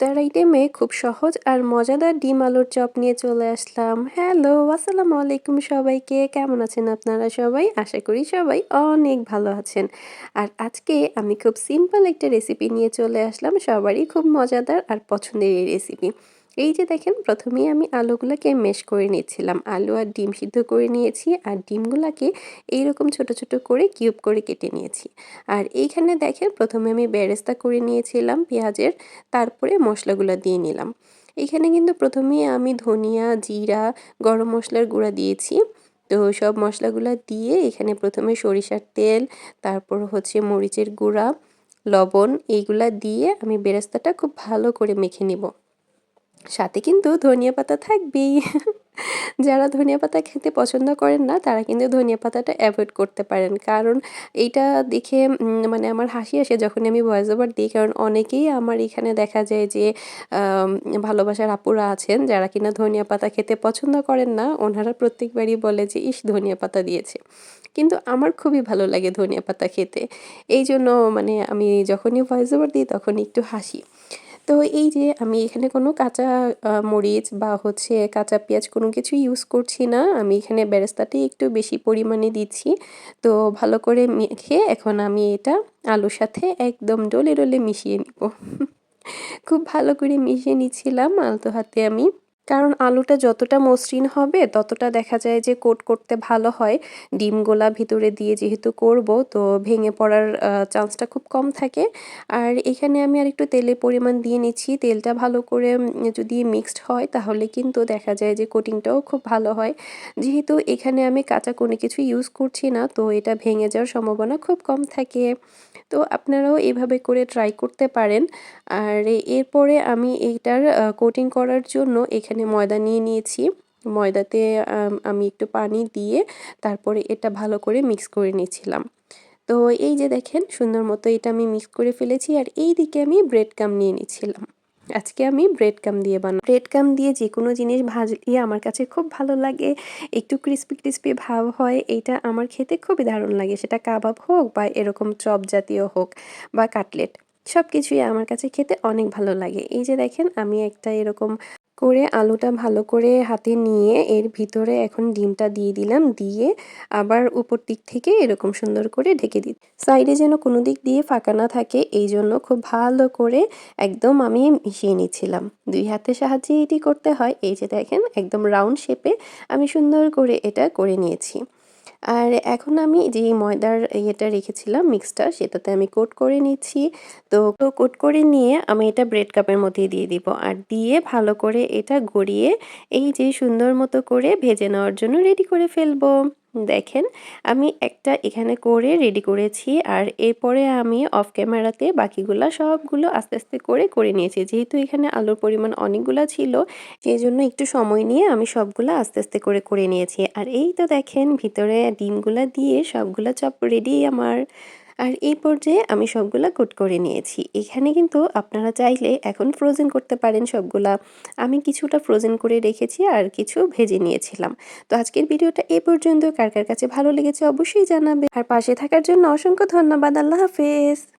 ইফতার আইটেমে খুব সহজ আর মজাদার ডিম আলুর চপ নিয়ে চলে আসলাম। হ্যালো আসসালামু আলাইকুম সবাইকে। কেমন আছেন আপনারা সবাই? আশা করি সবাই অনেক ভালো আছেন। আর আজকে আমি খুব সিম্পল একটা রেসিপি নিয়ে চলে আসলাম। সবারই খুব মজাদার আর পছন্দের এই রেসিপি এই যে দেখেন, প্রথমেই আমি আলুগুলোকে মেশ করে নিয়েছিলাম আলু আর ডিম সিদ্ধ করে নিয়েছি আর ডিমগুলোকে এইরকম ছোট ছোট করে কিউব করে কেটে নিয়েছি। আর এইখানে দেখেন, প্রথমে আমি বেরেস্তা করে নিয়েছিলাম পেঁয়াজের, তারপরে মশলাগুলো দিয়ে নিলাম। এখানে কিন্তু প্রথমেই আমি ধনিয়া, জিরা, গরম মশলার গুঁড়া দিয়েছি। তো সব মশলাগুলো দিয়ে এখানে প্রথমে সরিষার তেল, তারপর হচ্ছে মরিচের গুঁড়া, লবণ, এইগুলা দিয়ে আমি বেরেস্তাটা খুব ভালো করে মেখে নিব। সাথে কিন্তু ধনিয়া পাতা থাকবেই। যারা ধনিয়া পাতা খেতে পছন্দ করেন না, তারা কিন্তু ধনিয়া পাতাটা অ্যাভয়েড করতে পারেন। কারণ এইটা দেখে মানে আমার হাসি আসে যখন আমি ভয়েস ওভার দিই। কারণ অনেকেই আমার এখানে দেখা যায় যে ভালোবাসার আপুরা আছেন, যারা কিনা ধনিয়া পাতা খেতে পছন্দ করেন না, ওনারা প্রত্যেকবারই বলে যে, ইস, ধনিয়া পাতা দিয়েছে। কিন্তু আমার খুবই ভালো লাগে ধনিয়া পাতা খেতে। এই জন্য মানে আমি যখনই ভয়েস ওভার দিই তখন একটু হাসি। তো এই যে আমি এখানে কোনো কাঁচা মরিচ বা হচ্ছে কাঁচা পেঁয়াজ কোনো কিছু ইউজ করছি না। আমি এখানে বেরেস্তাটি একটু বেশি পরিমাণে দিচ্ছি। তো ভালো করে মেখে এখন আমি এটা আলুর সাথে একদম ডলে ডলে মিশিয়ে নিব। খুব ভালো করে মিশিয়ে নিচ্ছিলাম আলতো হাতে আমি। কারণ আলুটা যতটা মসৃণ হবে, ততটা দেখা যায় যে কোট করতে ভালো হয়। ডিমগুলা ভিতরে দিয়ে যেহেতু করব, তো ভেঙে পড়ার চান্সটা খুব কম থাকে। আর এখানে আমি আর একটু তেলের পরিমাণ দিয়ে নিচ্ছি। তেলটা ভালো করে যদি মিক্সড হয়, তাহলে কিন্তু দেখা যায় যে কোটিংটাও খুব ভালো হয়। যেহেতু এখানে আমি কাঁচা কোনো কিছু ইউজ করছি না, তো এটা ভেঙে যাওয়ার সম্ভাবনা খুব কম থাকে। তো আপনারাও এভাবে করে ট্রাই করতে পারেন। আর এরপরে আমি এইটার কোটিং করার জন্য এখানে ময়দা নিয়ে নিয়েছি। ময়দাতে, আমি একটু পানি দিয়ে তারপরে এটা ভালো করে মিক্স করে নিয়েছিলাম। তো এই যে দেখেন, সুন্দর মতো এটা আমি মিক্স করে ফেলেছি আর এই দিকে আমি ব্রেড কাম নিয়ে নিচ্ছিলাম আজকে আমি ব্রেড কাম দিয়ে বানাবো। ব্রেড কাম দিয়ে যে কোনো জিনিস ভাজলে আমার কাছে খুব ভালো লাগে, একটু ক্রিস্পি ক্রিস্পি ভাব হয়, এইটা আমার খেতে খুবই দারুণ লাগে। সেটা কাবাব হোক বা এরকম চপ জাতীয় হোক বা কাটলেট সব কিছুই আমার কাছে খেতে অনেক ভালো লাগে। এই যে দেখেন, আমি একটা এরকম করে আলুটা ভালো করে হাতে নিয়ে এর ভিতরে এখন ডিমটা দিয়ে দিলাম, দিয়ে আবার উপর দিক থেকে এরকম সুন্দর করে ঢেকে দিই সাইডে যেন কোনো দিক দিয়ে ফাঁকা না থাকে, এই জন্য খুব ভালো করে একদম আমি মিশিয়ে নিচ্ছিলাম। দুই হাতের সাহায্যে এটি করতে হয়, এই যে দেখেন, একদম রাউন্ড শেপে আমি সুন্দর করে এটা করে নিয়েছি। আর এখন আমি যে ময়দার ইয়েটা রেখেছিলাম মিক্সটা সেটাতে আমি কোট করে নিচ্ছি। তো কোট করে নিয়ে আমি এটা ব্রেড কাপের মধ্যে দিয়ে দিব। আর দিয়ে ভালো করে এটা গড়িয়ে এই যে সুন্দর মতো করে ভেজে নেওয়ার জন্য রেডি করে ফেলব। দেখেন, আমি একটা এখানে করে রেডি করেছি আর এরপরে আমি অফ ক্যামেরাতে বাকিগুলো সবগুলো আস্তে আস্তে করে করে নিয়েছি। যেহেতু এখানে আলুর পরিমাণ অনেকগুলো ছিল সেই জন্য একটু সময় নিয়ে আমি সবগুলো আস্তে আস্তে করে করে নিয়েছি। আর এই তো দেখেন, ভিতরে ডিমগুলো দিয়ে সবগুলো চপ রেডি আমার। আর এই পর্যায়ে আমি সবগুলা কোট করে নিয়েছি। এখানে কিন্তু আপনারা চাইলে এখন ফ্রোজেন করতে পারেন সবগুলা। আমি কিছুটা ফ্রোজেন করে রেখেছি আর কিছু ভেজে নিয়েছিলাম। তো আজকের ভিডিওটা এ পর্যন্ত। কার কার কাছে ভালো লেগেছে অবশ্যই জানাবে আর পাশে থাকার জন্য অসংখ্য ধন্যবাদ। আল্লাহ হাফেজ।